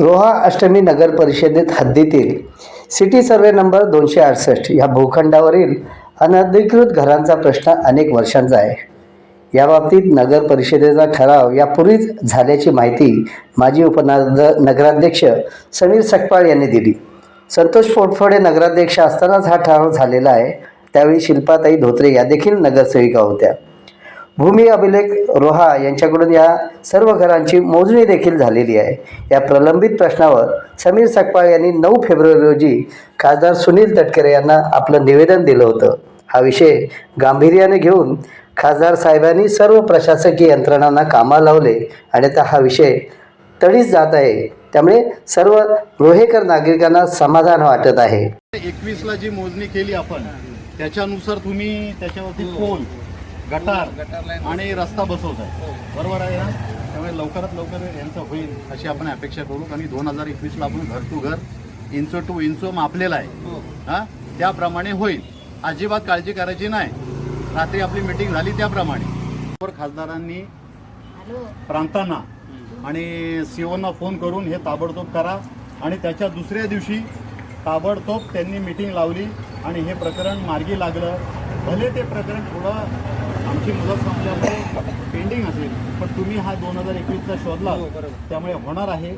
रोहा अष्टमी नगर परिषदेत हद्दीतील city survey number दोनशे अडसष्ट या भूखंडावरील अनधिकृत घरांचा प्रश्न अनेक वर्षांचा आहे. याबाबतीत नगर परिषदेचा ठराव यापूर्वीच झाल्याची माहिती माजी उपनाद नगराध्यक्ष समीर सकपाळ यांनी दिली. संतोष पोटफोडे नगराध्यक्ष असतानाच हा ठराव झालेला आहे. त्यावेळी शिल्पाताई धोत्रे या देखील नगरसेविका होत्या. भूमी अभिलेख रोहा यांच्याकडून या सर्व घरांची मोजणी देखील झालेली आहे. या प्रलंबित प्रश्नावर समीर सकपाळ यांनी नऊ फेब्रुवारी रोजी खासदार सुनील तटकरे यांना आपलं निवेदन दिलं होतं. हा विषय गांभीर्याने घेऊन खासदार साहेबांनी सर्व प्रशासकीय यंत्रणांना कामा लावले आणि आता हा विषय तडीच जात आहे. त्यामुळे सर्व रोहेकर नागरिकांना समाधान वाटत आहे. एकवीसला जी मोजणी केली आपण त्याच्यानुसार तुम्ही त्याच्यावरती पोल गटार आणि रस्ता बसवताय बरोबर आहे ना? त्यामुळे लवकरात लवकर यांचं होईल अशी आपण अपेक्षा करू. आणि दोन हजार एकवीस ला आपण घर टू घर इंच टू इंच मापलेला आहे. हा. त्याप्रमाणे होईल. अजिबात काळजी करायची नाही. रात्री आपली मिटिंग झाली त्याप्रमाणे. खासदारांनी प्रांतांना आणि सीओना फोन करून हे ताबडतोब करा. आणि त्याच्या दुसऱ्या दिवशी ताबडतोब त्यांनी मिटिंग लावली आणि हे प्रकरण मार्गी लागलं. भले ते प्रकरण थोडं आमची मुदत संपल्यामुळे पेंडिंग असेल. पण तुम्ही हा दोन हजार एकवीसचा शोधला त्यामुळे होणार आहे.